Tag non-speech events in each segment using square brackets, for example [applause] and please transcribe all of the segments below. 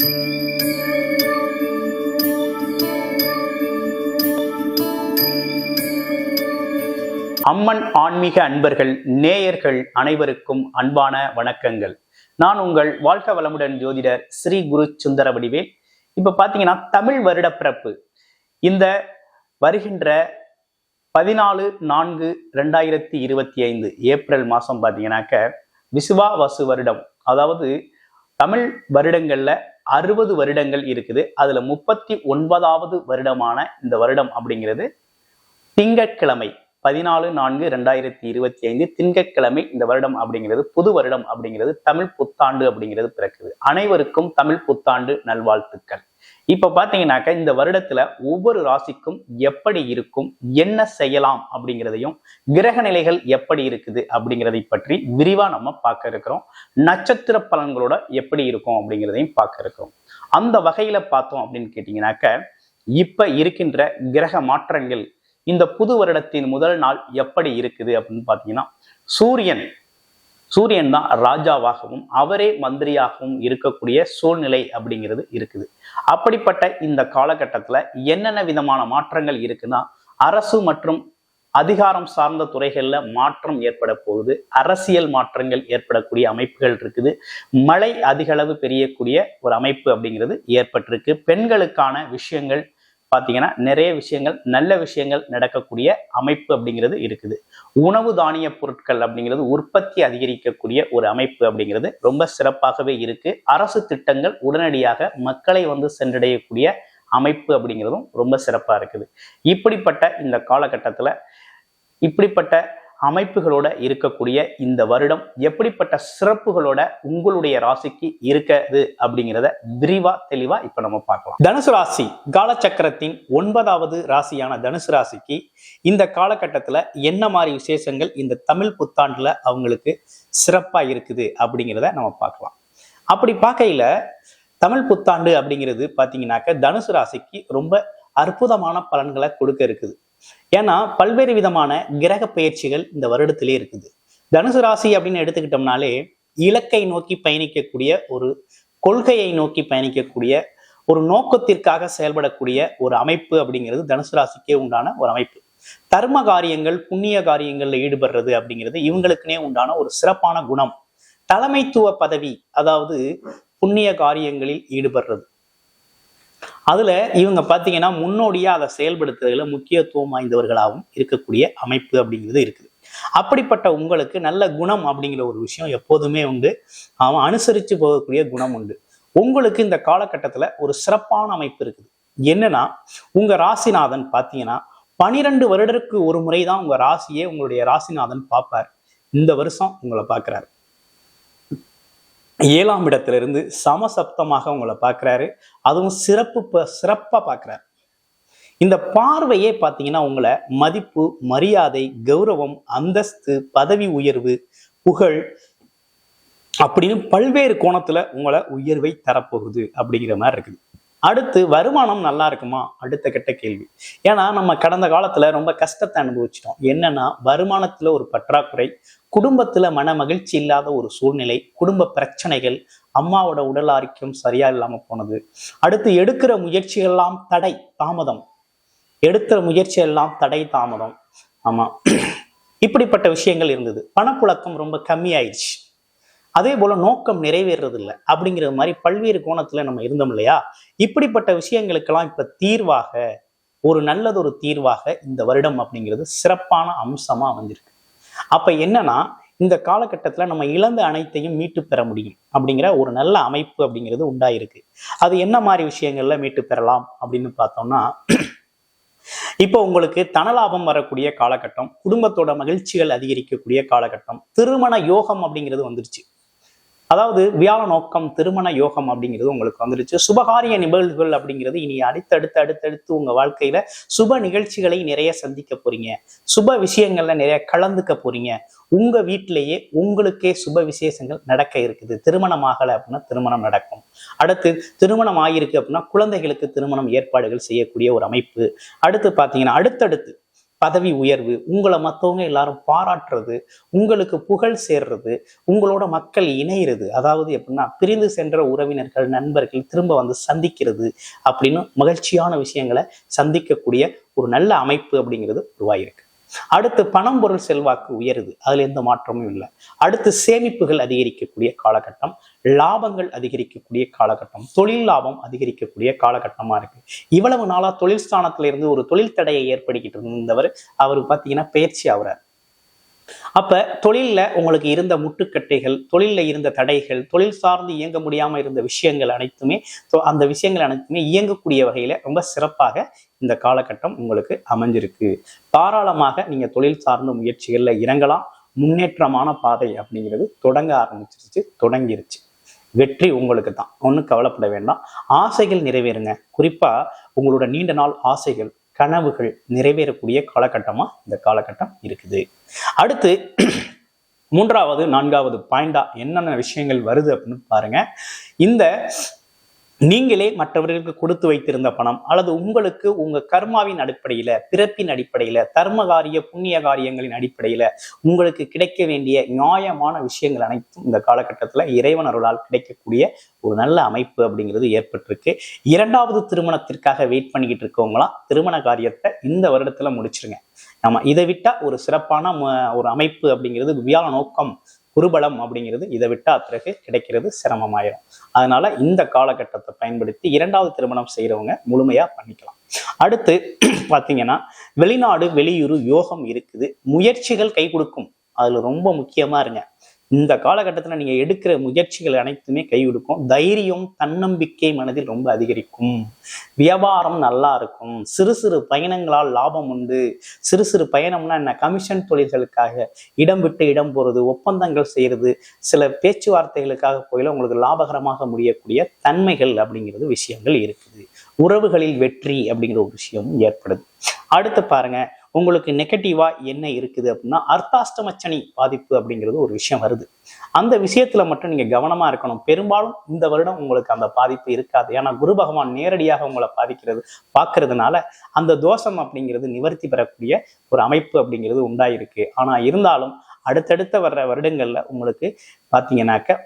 அம்மன் ஆன்மீக அன்பர்கள் நேயர்கள் அனைவருக்கும் அன்பான வணக்கங்கள். நான் உங்கள் வாழ்க வளமுடன் ஜோதிடர் ஸ்ரீ குரு சுந்தர வடிவேல். இப்ப பாத்தீங்கன்னா தமிழ் வருட பிறப்பு. இந்த வருகின்ற பதினாலு நான்கு ரெண்டாயிரத்தி இருபத்தி ஐந்து ஏப்ரல் மாசம் பாத்தீங்கன்னாக்க விசுவா வசு வருடம். அதாவது தமிழ் வருடங்கள்ல அறுபது வருடங்கள் இருக்குது. அதுல முப்பத்தி ஒன்பதாவது வருடமான இந்த வருடம் அப்படிங்கிறது திங்கட்கிழமை பதினாலு நான்கு ரெண்டாயிரத்தி இருபத்தி ஐந்து திங்கட்கிழமை இந்த வருடம் அப்படிங்கிறது புது வருடம் அப்படிங்கிறது தமிழ் புத்தாண்டு அப்படிங்கிறது பிறக்குது. அனைவருக்கும் தமிழ் புத்தாண்டு நல்வாழ்த்துக்கள். இப்ப பாத்தீங்கன்னாக்க இந்த வருடத்துல ஒவ்வொரு ராசிக்கும் எப்படி இருக்கும் என்ன செய்யலாம் அப்படிங்கிறதையும் கிரக நிலைகள் எப்படி இருக்குது அப்படிங்கிறதை பற்றி விரிவா நம்ம பார்க்க இருக்கிறோம். நட்சத்திர பலன்களோட எப்படி இருக்கும் அப்படிங்கிறதையும் பார்க்க இருக்கிறோம். அந்த வகையில பார்த்தோம் அப்படின்னு கேட்டீங்கன்னாக்க இப்ப இருக்கின்ற கிரக மாற்றங்கள் இந்த புது வருடத்தின் முதல் நாள் எப்படி இருக்குது அப்படின்னு பார்த்தீங்கன்னா சூரியன் சூரியன் தான் ராஜாவாகவும் அவரே மந்திரியாகவும் இருக்கக்கூடிய சூழ்நிலை அப்படிங்கிறது இருக்குது. அப்படிப்பட்ட இந்த காலகட்டத்தில் என்னென்ன விதமான மாற்றங்கள் இருக்குன்னா அரசு மற்றும் அதிகாரம் சார்ந்த துறைகளில் மாற்றம் ஏற்பட போகுது. அரசியல் மாற்றங்கள் ஏற்படக்கூடிய அமைப்புகள் இருக்குது. மழை அதிகளவு பெரியக்கூடிய ஒரு அமைப்பு அப்படிங்கிறது ஏற்பட்டிருக்கு. பெண்களுக்கான விஷயங்கள் பார்த்தீங்கன்னா நிறைய விஷயங்கள் நல்ல விஷயங்கள் நடக்கக்கூடிய அமைப்பு அப்படிங்கிறது இருக்குது. உணவு தானிய பொருட்கள் அப்படிங்கிறது உற்பத்தி அதிகரிக்கக்கூடிய ஒரு அமைப்பு அப்படிங்கிறது ரொம்ப சிறப்பாகவே இருக்கு. அரசு திட்டங்கள் உடனடியாக மக்களை வந்து சென்றடையக்கூடிய அமைப்பு அப்படிங்கிறதும் ரொம்ப சிறப்பாக இருக்குது. இப்படிப்பட்ட இந்த காலகட்டத்தில் இப்படிப்பட்ட அமைப்புகளோட இருக்கக்கூடிய இந்த வருடம் எப்படிப்பட்ட சிறப்புகளோட உங்களுடைய ராசிக்கு இருக்கிறது அப்படிங்கிறத விரிவா தெளிவா இப்ப நம்ம பார்க்கலாம். தனுசு ராசி காலச்சக்கரத்தின் ஒன்பதாவது ராசியான தனுசு ராசிக்கு இந்த காலகட்டத்துல என்ன மாதிரி விசேஷங்கள் இந்த தமிழ் புத்தாண்டுல அவங்களுக்கு சிறப்பா இருக்குது அப்படிங்கிறத நம்ம பார்க்கலாம். அப்படி பார்க்கையில தமிழ் புத்தாண்டு அப்படிங்கிறது பாத்தீங்கன்னாக்க தனுசு ராசிக்கு ரொம்ப அற்புதமான பலன்களை கொடுக்க இருக்குது. ஏன்னா பல்வேறு விதமான கிரக பயிற்சிகள் இந்த வருடத்திலே இருக்குது. தனுசு ராசி அப்படின்னு எடுத்துக்கிட்டோம்னாலே இலக்கை நோக்கி பயணிக்கக்கூடிய ஒரு கொள்கையை நோக்கி பயணிக்கக்கூடிய ஒரு நோக்கத்திற்காக செயல்படக்கூடிய ஒரு அமைப்பு அப்படிங்கிறது தனுசு ராசிக்கே உண்டான ஒரு அமைப்பு. தர்ம காரியங்கள் புண்ணிய காரியங்கள்ல ஈடுபடுறது அப்படிங்கிறது இவங்களுக்குனே உண்டான ஒரு சிறப்பான குணம். தலைமைத்துவ பதவி அதாவது புண்ணிய காரியங்களில் ஈடுபடுறது. அதுல இவங்க பாத்தீங்கன்னா முன்னோடியா அதை செயல்படுத்துறதுல முக்கியத்துவம் வாய்ந்தவர்களாகவும் இருக்கக்கூடிய அமைப்பு அப்படிங்கிறது இருக்குது. அப்படிப்பட்ட உங்களுக்கு நல்ல குணம் அப்படிங்கிற ஒரு விஷயம் எப்போதுமே உண்டு. அவன் அனுசரித்து போகக்கூடிய குணம் உண்டு. உங்களுக்கு இந்த காலகட்டத்துல ஒரு சிறப்பான அமைப்பு இருக்குது. என்னன்னா உங்க ராசிநாதன் பாத்தீங்கன்னா பனிரெண்டு வருடருக்கு ஒரு முறை தான் உங்க ராசியே உங்களுடைய ராசிநாதன் பார்ப்பார். இந்த வருஷம் உங்களை பார்க்கிறாரு. ஏழாம் இடத்துல இருந்து சமசப்தமாக உங்களை பார்க்குறாரு. அதுவும் சிறப்பு ப- சிறப்பா பார்க்குறாரு. இந்த பார்வையே பார்த்தீங்கன்னா உங்களை மதிப்பு மரியாதை கௌரவம் அந்தஸ்து பதவி உயர்வு புகழ் அப்படின்னு பல்வேறு கோணத்துல உங்களை உயர்வை தரப்போகுது அப்படிங்கிற மாதிரி இருக்குது. அடுத்து வருமானம் நல்லா இருக்குமா? அடுத்த கட்ட கேள்வி. ஏன்னா நம்ம கடந்த காலத்துல ரொம்ப கஷ்டத்தை அனுபவிச்சிட்டோம். என்னன்னா வருமானத்துல ஒரு பற்றாக்குறை குடும்பத்துல மன மகிழ்ச்சி இல்லாத ஒரு சூழ்நிலை குடும்ப பிரச்சனைகள் அம்மாவோட உடல் ஆரோக்கியம் சரியா இல்லாம போனது. அடுத்து எடுக்கிற முயற்சிகள்லாம் தடை தாமதம். எடுக்கிற முயற்சி எல்லாம் தடை தாமதம். ஆமா. இப்படிப்பட்ட விஷயங்கள் இருந்தது. பணப்புழக்கம் ரொம்ப கம்மியாயிடுச்சு. அதே போல நோக்கம் நிறைவேறது இல்லை அப்படிங்கிற மாதிரி பல்வேறு கோணத்துல நம்ம இருந்தோம் இல்லையா? இப்படிப்பட்ட விஷயங்களுக்கெல்லாம் இப்ப தீர்வாக ஒரு நல்லதொரு தீர்வாக இந்த வருடம் அப்படிங்கிறது சிறப்பான அம்சமா வந்திருக்கு. அப்ப என்னன்னா இந்த காலகட்டத்துல நம்ம இழந்த அனைத்தையும் மீட்டு பெற முடியும் அப்படிங்கிற ஒரு நல்ல அமைப்பு அப்படிங்கிறது உண்டாயிருக்கு. அது என்ன மாதிரி விஷயங்கள்ல மீட்டு பெறலாம் அப்படின்னு பார்த்தோம்னா இப்போ உங்களுக்கு தனலாபம் வரக்கூடிய காலகட்டம் குடும்பத்தோட மகிழ்ச்சிகள் அதிகரிக்கக்கூடிய காலகட்டம் திருமண யோகம் அப்படிங்கிறது வந்துருச்சு. அதாவது வியாழ நோக்கம் திருமண யோகம் அப்படிங்கிறது உங்களுக்கு வந்துருச்சு. சுபகாரிய நிகழ்வுகள் அப்படிங்கிறது இனி அடுத்தடுத்து அடுத்தடுத்து உங்க வாழ்க்கையில சுப நிகழ்ச்சிகளை நிறைய சந்திக்க போறீங்க. சுப விஷயங்கள்ல நிறைய கலந்துக்க போறீங்க. உங்க வீட்டிலேயே உங்களுக்கே சுப விசேஷங்கள் நடக்க இருக்குது. திருமணம் ஆகலை அப்படின்னா திருமணம் நடக்கும். அடுத்து திருமணம் ஆகியிருக்கு அப்படின்னா குழந்தைகளுக்கு திருமணம் ஏற்பாடுகள் செய்யக்கூடிய ஒரு அமைப்பு. அடுத்து பார்த்தீங்கன்னா அடுத்தடுத்து பதவி உயர்வு உங்களை மற்றவங்க எல்லாரும் பாராட்டுறது உங்களுக்கு புகழ் சேர்றது உங்களோட மக்கள் இணையிறது அதாவது எப்படின்னா பிரிந்து சென்ற உறவினர்கள் நண்பர்கள் திரும்ப வந்து சந்திக்கிறது அப்படின்னு மகிழ்ச்சியான விஷயங்களை சந்திக்கக்கூடிய ஒரு நல்ல அமைப்பு அப்படிங்கிறது உருவாயிருக்கு அடுத்து பணம் பொருள் செல்வாக்கு உயருது. அதுல எந்த மாற்றமும் இல்லை. அடுத்து சேமிப்புகள் அதிகரிக்கக்கூடிய காலகட்டம் லாபங்கள் அதிகரிக்கக்கூடிய காலகட்டம் தொழில் லாபம் அதிகரிக்கக்கூடிய காலகட்டமா இருக்கு. இவ்வளவு நாளா தொழில் ஸ்தானத்துல இருந்து ஒரு தொழில் தடையை ஏற்படுத்திக்கிட்டு இருந்தவர் அவர் பாத்தீங்கன்னா பயிற்சி ஆகுறாரு அப்ப தொழிலில் உங்களுக்கு இருந்த முட்டுக்கட்டைகள் தொழிலில் இருந்த தடைகள் தொழில் சார்ந்து இயங்க முடியாமல் இருந்த விஷயங்கள் அனைத்துமே அந்த விஷயங்கள் அனைத்துமே இயங்கக்கூடிய வகையில ரொம்ப சிறப்பாக இந்த காலகட்டம் உங்களுக்கு அமைஞ்சிருக்கு. தாராளமாக நீங்க தொழில் சார்ந்த முயற்சிகள்ல இறங்கலாம். முன்னேற்றமான பாதை அப்படிங்கிறது தொடங்க ஆரம்பிச்சிருச்சு தொடங்கிருச்சு. வெற்றி உங்களுக்கு தான். ஒன்றும் கவலைப்பட வேண்டாம். ஆசைகள் நிறைவேறுங்க. குறிப்பா உங்களோட நீண்ட நாள் ஆசைகள் கனவுகள் நிறைவேறக்கூடிய காலகட்டமா இந்த காலகட்டம் இருக்குது. அடுத்து மூன்றாவது நான்காவது பாயிண்டா என்னென்ன விஷயங்கள் வருது அப்படின்னு பாருங்க. இந்த நீங்களே மற்றவர்களுக்கு கொடுத்து வைத்திருந்த பணம் அல்லது உங்களுக்கு உங்க கர்மாவின் அடிப்படையில பிறப்பின் அடிப்படையில தர்மகாரிய புண்ணிய காரியங்களின் அடிப்படையில உங்களுக்கு கிடைக்க வேண்டிய நியாயமான விஷயங்கள் அனைத்தும் இந்த காலகட்டத்துல இறைவன் அருளால் கிடைக்கக்கூடிய ஒரு நல்ல அமைப்பு அப்படிங்கிறது ஏற்பட்டிருக்கு. இரண்டாவது திருமணத்திற்காக வெயிட் பண்ணிக்கிட்டு இருக்கவங்களாம் திருமண காரியத்தை இந்த வருடத்துல முடிச்சிருங்க. ஆமா இதை விட்டா ஒரு சிறப்பான ஒரு அமைப்பு அப்படிங்கிறது வியாழ நோக்கம். குருபலம் அப்படிங்கிறது இதை விட்டா பிறகு கிடைக்கிறது சிரமமாயிரும். அதனால இந்த காலகட்டத்தை பயன்படுத்தி இரண்டாவது திருமணம் செய்யறவங்க முழுமையா பண்ணிக்கலாம். அடுத்து [clears throat] பாத்தீங்கன்னா வெளிநாடு வெளியூர் யோகம் இருக்குது. முயற்சிகள் கை கொடுக்கும். அதுல ரொம்ப முக்கியமா இருங்க. இந்த காலகட்டத்தில் நீங்கள் எடுக்கிற முயற்சிகள் அனைத்துமே கை கொடுக்கும் தைரியம் தன்னம்பிக்கை மனதில் ரொம்ப அதிகரிக்கும். வியாபாரம் நல்லா இருக்கும். சிறு சிறு பயணங்களால் லாபம் உண்டு. சிறு சிறு பயணம்னா என்ன? கமிஷன் தொழில்களுக்காக இடம் விட்டு இடம் போகிறது ஒப்பந்தங்கள் செய்கிறது சில பேச்சுவார்த்தைகளுக்காக போயில உங்களுக்கு லாபகரமாக முடியக்கூடிய தன்மைகள் அப்படிங்கிறது விஷயங்கள் இருக்குது. உறவுகளில் வெற்றி அப்படிங்கிற ஒரு விஷயம் ஏற்படுது. அடுத்து பாருங்க உங்களுக்கு நெகட்டிவா என்ன இருக்குது அப்படின்னா அர்த்தாஷ்டமச்சனி பாதிப்பு அப்படிங்கிறது ஒரு விஷயம் வருது. அந்த விஷயத்துல மட்டும் நீங்க கவனமா இருக்கணும். பெரும்பாலும் இந்த வருடம் உங்களுக்கு அந்த பாதிப்பு இருக்காது. ஏன்னா குரு பகவான் நேரடியாக உங்களை பாதிக்கிறது பார்க்கறதுனால அந்த தோஷம் அப்படிங்கிறது நிவர்த்தி பெறக்கூடிய ஒரு அமைப்பு அப்படிங்கிறது உண்டாயிருக்கு. ஆனா இருந்தாலும் அடுத்தடுத்த வர்ற வருடங்கள்ல உங்களுக்கு பாத்தீங்கன்னாக்க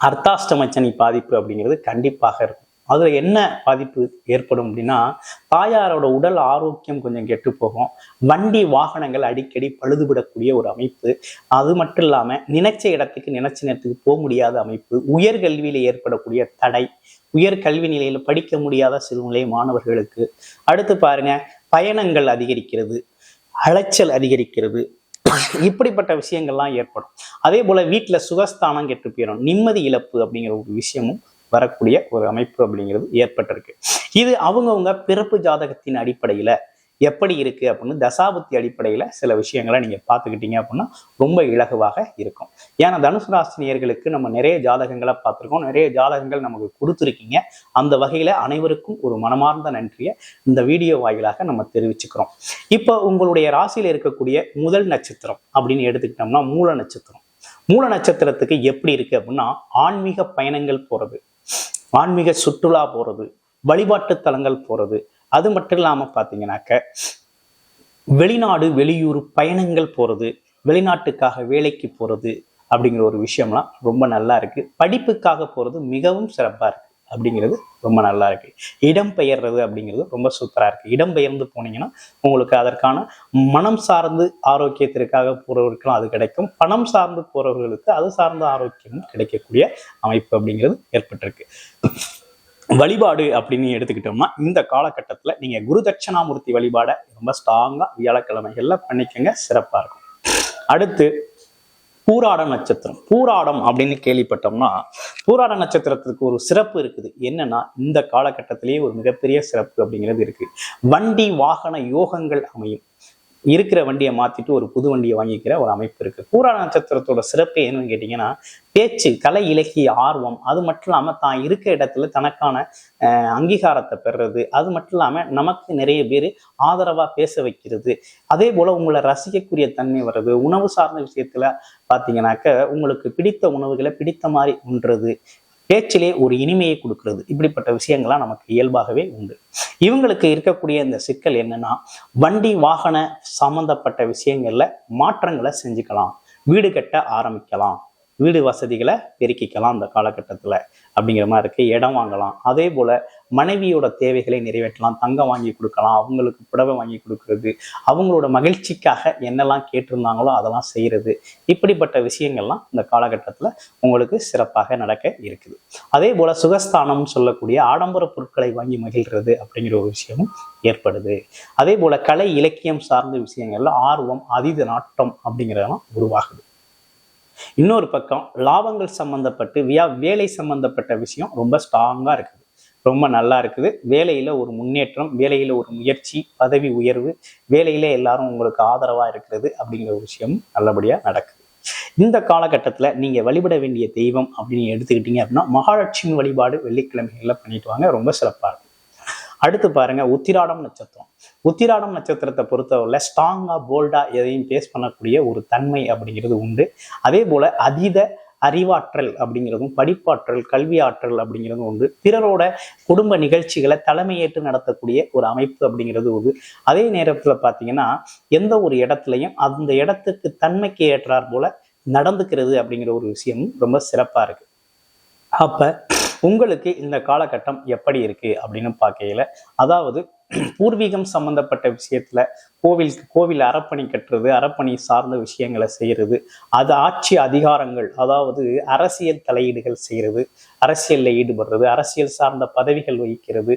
அர்த்தாஷ்டமச்சனி பாதிப்பு அப்படிங்கிறது கண்டிப்பாக இருக்கும். அதில் என்ன பாதிப்பு ஏற்படும் அப்படின்னா தாயாரோட உடல் ஆரோக்கியம் கொஞ்சம் கெட்டு போகும். வண்டி வாகனங்கள் அடிக்கடி பழுதுபடக்கூடிய ஒரு அமைப்பு. அது மட்டும் இல்லாமல் நினைச்ச இடத்துக்கு நினைச்ச நேரத்துக்கு போக முடியாத அமைப்பு. உயர்கல்வியில் ஏற்படக்கூடிய தடை. உயர் கல்வி நிலையில் படிக்க முடியாத சிறுநிலை மாணவர்களுக்கு. அடுத்து பாருங்க பயணங்கள் அதிகரிக்கிறது. அலைச்சல் அதிகரிக்கிறது. இப்படிப்பட்ட விஷயங்கள்லாம் ஏற்படும். அதே போல வீட்டுல சுகஸ்தானம் கெட்டு போயிடும். நிம்மதி இழப்பு அப்படிங்கிற ஒரு விஷயமும் வரக்கூடிய ஒரு அமைப்பு அப்படிங்கிறது ஏற்பட்டிருக்கு. இது அவங்கவுங்க பிறப்பு ஜாதகத்தின் அடிப்படையில எப்படி இருக்கு அப்படின்னு தசாபுத்தி அடிப்படையில சில விஷயங்களை நீங்க பார்த்துக்கிட்டீங்க அப்படின்னா ரொம்ப இலகுவாக இருக்கும். ஏன்னா தனுசு ராசினியர்களுக்கு நம்ம நிறைய ஜாதகங்களை பார்த்துருக்கோம். நிறைய ஜாதகங்கள் நமக்கு கொடுத்துருக்கீங்க. அந்த வகையில அனைவருக்கும் ஒரு மனமார்ந்த நன்றியை இந்த வீடியோ வாயிலாக நம்ம தெரிவிச்சுக்கிறோம். இப்போ உங்களுடைய ராசியில இருக்கக்கூடிய முதல் நட்சத்திரம் அப்படின்னு எடுத்துக்கிட்டோம்னா மூல நட்சத்திரம். மூல நட்சத்திரத்துக்கு எப்படி இருக்கு அப்படின்னா ஆன்மீக பயணங்கள் போறது. ஆன்மீக சுற்றுலா போறது வழிபாட்டு தலங்கள் போறது அது மட்டும் இல்லாம பாத்தீங்கன்னாக்க வெளிநாடு வெளியூர் பயணங்கள் போறது வெளிநாட்டுக்காக வேலைக்கு போறது அப்படிங்கிற ஒரு விஷயம்லாம் ரொம்ப நல்லா இருக்கு. படிப்புக்காக போறது மிகவும் சிறப்பா இருக்கு. அப்படிங்கிறது ரொம்ப நல்லா இருக்கு. இடம் பெயர்றது அப்படிங்கிறது ரொம்ப சூப்பரா இருக்கு. இடம் பெயர்ந்து போனீங்கன்னா உங்களுக்கு அதற்கான மனம் சார்ந்து ஆரோக்கியத்திற்காக போறவர்களுக்கும் அது கிடைக்கும். பணம் சார்ந்து போறவர்களுக்கு அது சார்ந்த ஆரோக்கியமும் கிடைக்கக்கூடிய அமைப்பு அப்படிங்கிறது ஏற்பட்டிருக்கு. வழிபாடு அப்படின்னு எடுத்துக்கிட்டோம்னா இந்த காலகட்டத்துல நீங்க குரு தட்சணாமூர்த்தி வழிபாடை ரொம்ப ஸ்ட்ராங்கா வியாழக்கிழமைகள்ல பண்ணிக்கங்க. சிறப்பா இருக்கும். அடுத்து பூராட நட்சத்திரம். பூராடம் அப்படின்னு கேள்விப்பட்டோம்னா பூராட நட்சத்திரத்துக்கு ஒரு சிறப்பு இருக்குது. என்னன்னா இந்த காலகட்டத்திலேயே ஒரு மிகப்பெரிய சிறப்பு அப்படிங்கிறது இருக்கு. வண்டி வாகன யோகங்கள் அமையும். இருக்கிற வண்டியை மாத்திட்டு ஒரு புது வண்டியை வாங்கிக்கிற ஒரு அமைப்பு இருக்கு. பூராட நட்சத்திரத்தோட சிறப்பு என்னன்னு கேட்டீங்கன்னா பேச்சு கலை இலக்கிய ஆர்வம் அது மட்டும் இல்லாம தான் இருக்க இடத்துல தனக்கான அங்கீகாரத்தை பெறுறது அது மட்டும் இல்லாம நமக்கு நிறைய பேர் ஆதரவா பேச வைக்கிறது. அதே போல உங்களை ரசிக்கக்கூடிய தன்மை வர்றது உணவு சார்ந்த விஷயத்துல பாத்தீங்கன்னாக்க உங்களுக்கு பிடித்த உணவுகளை பிடித்த மாதிரி உண்றது பேச்சிலே ஒரு இனிமையை கொடுக்கிறது. இப்படிப்பட்ட விஷயங்கள்லாம் நமக்கு இயல்பாகவே உண்டு. இவங்களுக்கு இருக்கக்கூடிய இந்த சிக்கல் என்னன்னா வண்டி வாகன சம்பந்தப்பட்ட விஷயங்கள்ல மாற்றங்களை செஞ்சுக்கலாம். வீடு கட்ட ஆரம்பிக்கலாம். வீடு வசதிகளை பெருக்கிக்கலாம் அந்த காலகட்டத்தில் அப்படிங்கிற மாதிரி இருக்கு. இடம் வாங்கலாம். அதே போல மனைவியோட தேவைகளை நிறைவேற்றலாம். தங்கம் வாங்கி கொடுக்கலாம். அவங்களுக்கு புடவை வாங்கி கொடுக்கறது. அவங்களோட மகிழ்ச்சிக்காக என்னெல்லாம் கேட்டிருந்தாங்களோ அதெல்லாம் செய்யறது. இப்படிப்பட்ட விஷயங்கள்லாம் இந்த காலகட்டத்தில் உங்களுக்கு சிறப்பாக நடக்க இருக்குது. அதே போல சுகஸ்தானம் சொல்லக்கூடிய ஆடம்பர பொருட்களை வாங்கி மகிழ்கிறது அப்படிங்கிற ஒரு விஷயமும் ஏற்படுது. அதே போல கலை இலக்கியம் சார்ந்த விஷயங்கள்ல ஆர்வம் அதீத நாட்டம் அப்படிங்கிறதெல்லாம் உருவாகுது. இன்னொரு பக்கம் லாபங்கள் சம்பந்தப்பட்டு வியா வேலை சம்மந்தப்பட்ட விஷயம் ரொம்ப ஸ்ட்ராங்கா இருக்குது. ரொம்ப நல்லா இருக்குது. வேலையில ஒரு முன்னேற்றம் வேலையில ஒரு முயற்சி பதவி உயர்வு வேலையில் எல்லாரும் உங்களுக்கு ஆதரவா இருக்கிறது அப்படிங்கிற ஒரு விஷயம் நல்லபடியா நடக்குது. இந்த காலகட்டத்துல நீங்க வழிபட வேண்டிய தெய்வம் அப்படின்னு எடுத்துக்கிட்டீங்க அப்படின்னா மகாலட்சுமி வழிபாடு வெள்ளிக்கிழமைகள்ல பண்ணிட்டு வாங்க. ரொம்ப சிறப்பா இருக்கும். அடுத்து பாருங்க உத்திராடம் நட்சத்திரம். உத்திராடம் நட்சத்திரத்தை பொறுத்தவரையில் ஸ்ட்ராங்கா போல்டா எதையும் பேஸ் பண்ணக்கூடிய ஒரு தன்மை அப்படிங்கிறது உண்டு. அதே போல அதீத அறிவாற்றல் அப்படிங்கிறதும் படிப்பாற்றல் கல்வி ஆற்றல் அப்படிங்கிறதும் உண்டு. பிறரோட குடும்ப நிகழ்ச்சிகளை தலைமையேற்று நடத்தக்கூடிய ஒரு அமைப்பு அப்படிங்கிறது உண்டு. அதே நேரத்தில் பார்த்தீங்கன்னா எந்த ஒரு இடத்துலையும் அந்த இடத்துக்கு தன்மைக்கு ஏற்றார் போல நடந்துக்கிறது அப்படிங்கிற ஒரு விஷயமும் ரொம்ப சிறப்பா இருக்கு. அப்ப உங்களுக்கு இந்த காலகட்டம் எப்படி இருக்கு அப்படின்னு பார்க்கையில அதாவது பூர்வீகம் சம்பந்தப்பட்ட விஷயத்துல கோவில் கோவில் அறப்பணி கட்டுறது அறப்பணி சார்ந்த விஷயங்களை செய்யறது அது ஆட்சி அதிகாரங்கள் அதாவது அரசியல் தலையீடுகள் செய்யறது அரசியல்ல ஈடுபடுறது அரசியல் சார்ந்த பதவிகள் வகிக்கிறது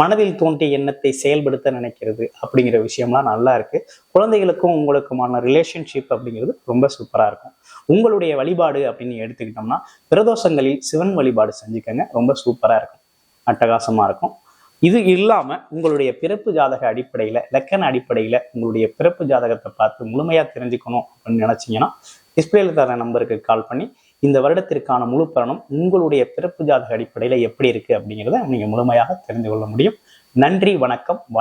மனதில் தோன்றிய எண்ணத்தை செயல்படுத்த நினைக்கிறது அப்படிங்கிற விஷயம்லாம் நல்லா இருக்கு. குழந்தைகளுக்கும் உங்களுக்குமான ரிலேஷன்ஷிப் அப்படிங்கிறது ரொம்ப சூப்பரா இருக்கும். உங்களுடைய வழிபாடு அப்படின்னு எடுத்துக்கிட்டோம்னா பிரதோஷங்களில் சிவன் வழிபாடு செஞ்சுக்கங்க ரொம்ப சூப்பரா இருக்கும். அட்டகாசமா இருக்கும். இது இல்லாமல் உங்களுடைய பிறப்பு ஜாதக அடிப்படையில் லக்கண அடிப்படையில் உங்களுடைய பிறப்பு ஜாதகத்தை பார்த்து முழுமையாக தெரிஞ்சுக்கணும் அப்படின்னு நினச்சிங்கன்னா டிஸ்பிளேல தர நம்பருக்கு கால் பண்ணி இந்த வருடத்திற்கான முழு பலனும் உங்களுடைய பிறப்பு ஜாதக அடிப்படையில் எப்படி இருக்குது அப்படிங்கிறத நீங்கள் முழுமையாக தெரிந்து கொள்ள முடியும். நன்றி வணக்கம் வாழ்